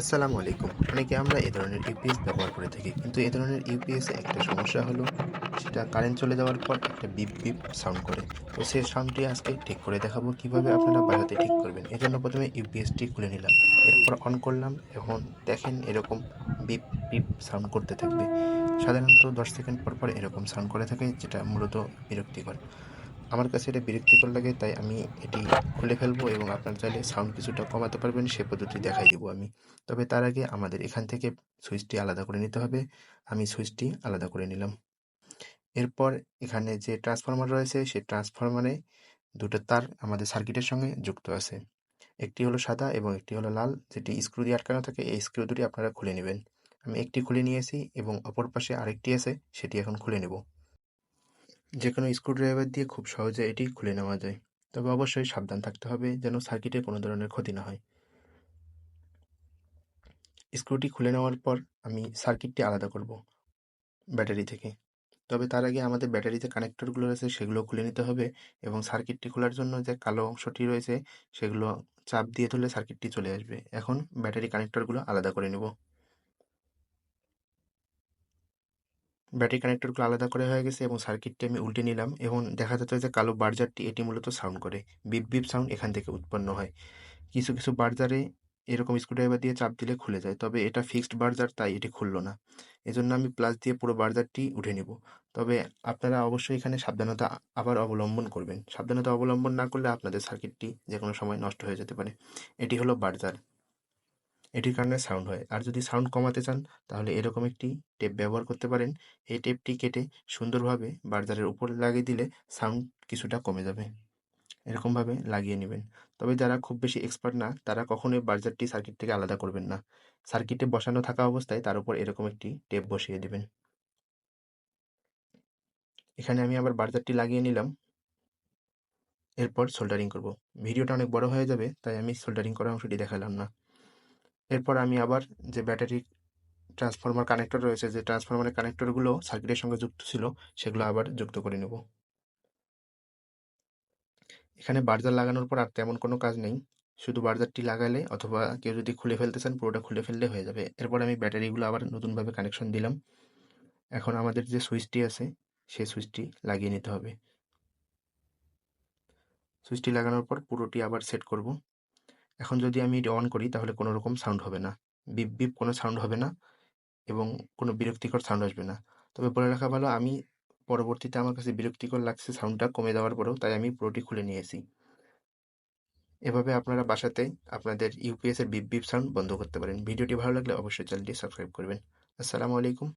আসসালামু আলাইকুম। অনেকে আমরা এ ধরনের ইউপিএস ব্যবহার করে থাকি, কিন্তু এ ধরনের ইউপিএসে একটা সমস্যা হলো, সেটা কারেন্ট চলে যাওয়ার পর একটা বিপ বিপ সাউন্ড করে। তো সেই সাউন্ডটি আজকে ঠিক করে দেখাবো, কীভাবে আপনারা বাসাতে ঠিক করবেন। এর জন্য প্রথমে ইউপিএসটি খুলে নিলাম। এরপর অন করলাম, এখন দেখেন এরকম বিপ বিপ সাউন্ড করতে থাকবে। সাধারণত দশ সেকেন্ড পর পর এরকম সাউন্ড করে থাকে যেটা মূলত বিরক্তিকর। আমার কাছে এটা বিরক্তিকর লাগে, তাই আমি এটি খুলে ফেলব এবং আপনার চাইলে সাউন্ড কিছুটা কমাতে পারবেন, সে পদ্ধতি দেখাই দেবো আমি। তবে তার আগে আমাদের এখান থেকে সুইচটি আলাদা করে নিতে হবে। আমি সুইচটি আলাদা করে নিলাম। এরপর এখানে যে ট্রান্সফরমার রয়েছে, সেই ট্রান্সফরমারে দুটো তার আমাদের সার্কিটের সঙ্গে যুক্ত আছে। একটি হলো সাদা এবং একটি হলো লাল, যেটি স্ক্রু দিয়ে আটকানো থাকে, এই স্ক্রু দুটি আপনারা খুলে নেবেন। আমি একটি খুলে নিয়েছি এবং অপর পাশে আরেকটি আছে, সেটি এখন খুলে নেব। যে কোনো স্ক্রুড্রাইভার দিয়ে খুব সহজে এটি খুলে নেওয়া যায়। তবে অবশ্যই সাবধান থাকতে হবে যেন সার্কিটে কোনো ধরনের ক্ষতি না হয়। স্ক্রুটি খুলে নেওয়ার পর আমি সার্কিটটি আলাদা করব ব্যাটারি থেকে। তবে তার আগে আমাদের ব্যাটারিতে কানেক্টরগুলো রয়েছে, সেগুলো খুলে নিতে হবে এবং সার্কিটটি খোলার জন্য যে কালো অংশটি রয়েছে, সেগুলো চাপ দিয়ে তুললে সার্কিটটি চলে আসবে। এখন ব্যাটারি কানেক্টরগুলো আলাদা করে নেব। ব্যাটারি কানেক্টরগুলো আলাদা করে হয়ে গেছে এবং সার্কিটটি আমি উল্টে নিলাম এবং দেখা যাচ্ছে যে কালো বার্জারটি এটি মূলত সাউন্ড করে। বিপ বিপ সাউন্ড এখান থেকে উৎপন্ন হয়। কিছু কিছু বার্জারে এরকম স্ক্রুড্রাইভার দিয়ে চাপ দিলে খুলে যায়, তবে এটা ফিক্সড বার্জার, তাই এটি খুললো না। এজন্য আমি প্লাস দিয়ে পুরো বার্জারটি উঠে নিব। তবে আপনারা অবশ্যই এখানে সাবধানতা আবার অবলম্বন করবেন। সাবধানতা অবলম্বন না করলে আপনাদের সার্কিটটি যে কোনো সময় নষ্ট হয়ে যেতে পারে। এটি হলো বার্জার। এটির কারণে সাউন্ড হয়। আর যদি সাউন্ড কমাতে চান, তাহলে এরকম একটি টেপ ব্যবহার করতে পারেন। এই টেপটি কেটে সুন্দরভাবে বার্জারের উপর লাগিয়ে দিলে সাউন্ড কিছুটা কমে যাবে। এরকমভাবে লাগিয়ে নেবেন। তবে যারা খুব বেশি এক্সপার্ট না, তারা কখনোই বার্জারটি সার্কিট থেকে আলাদা করবেন না। সার্কিটে বসানো থাকা অবস্থায় তার উপর এরকম একটি টেপ বসিয়ে দেবেন। এখানে আমি আবার বার্জারটি লাগিয়ে নিলাম। এরপর সোল্ডারিং করব। ভিডিওটা অনেক বড় হয়ে যাবে, তাই আমি সোল্ডারিং করা অংশটি দেখালাম না। এরপর আমি আবার যে ব্যাটারি ট্রান্সফরমার কানেক্টর রয়েছে, যে ট্রান্সফরমারের কানেক্টরগুলো সার্কিটের সঙ্গে যুক্ত ছিল, সেগুলো আবার যুক্ত করে নেব। এখানে বার্জার লাগানোর পর আর তেমন কোনো কাজ নেই। শুধু বার্জারটি লাগালে অথবা কেউ যদি খুলে ফেলতে চান, পুরোটা খুলে ফেললে হয়ে যাবে। এরপর আমি ব্যাটারিগুলো আবার নতুনভাবে কানেকশন দিলাম। এখন আমাদের যে সুইচটি আছে সেই সুইচটি লাগিয়ে নিতে হবে। সুইচটি লাগানোর পর পুরোটি আবার সেট করব। এখন যদি আমি এটি অন করি, তাহলে কোনো রকম সাউন্ড হবে না। বিপ বিপ কোনো সাউন্ড হবে না এবং কোনো বিরক্তিকর সাউন্ড আসবে না। তবে বলে রাখা ভালো, আমি পরবর্তীতে আমার কাছে বিরক্তিকর লাগছে সাউন্ডটা কমে যাওয়ার পরেও তাই আমি পুরোটি খুলে নিয়েছি। এভাবে আপনারা বাসাতে আপনাদের ইউপিএস এর বিপ বিপ সাউন্ড বন্ধ করতে পারেন। ভিডিওটি ভালো লাগলে অবশ্যই চ্যানেলটি সাবস্ক্রাইব করবেন। আসসালামু আলাইকুম।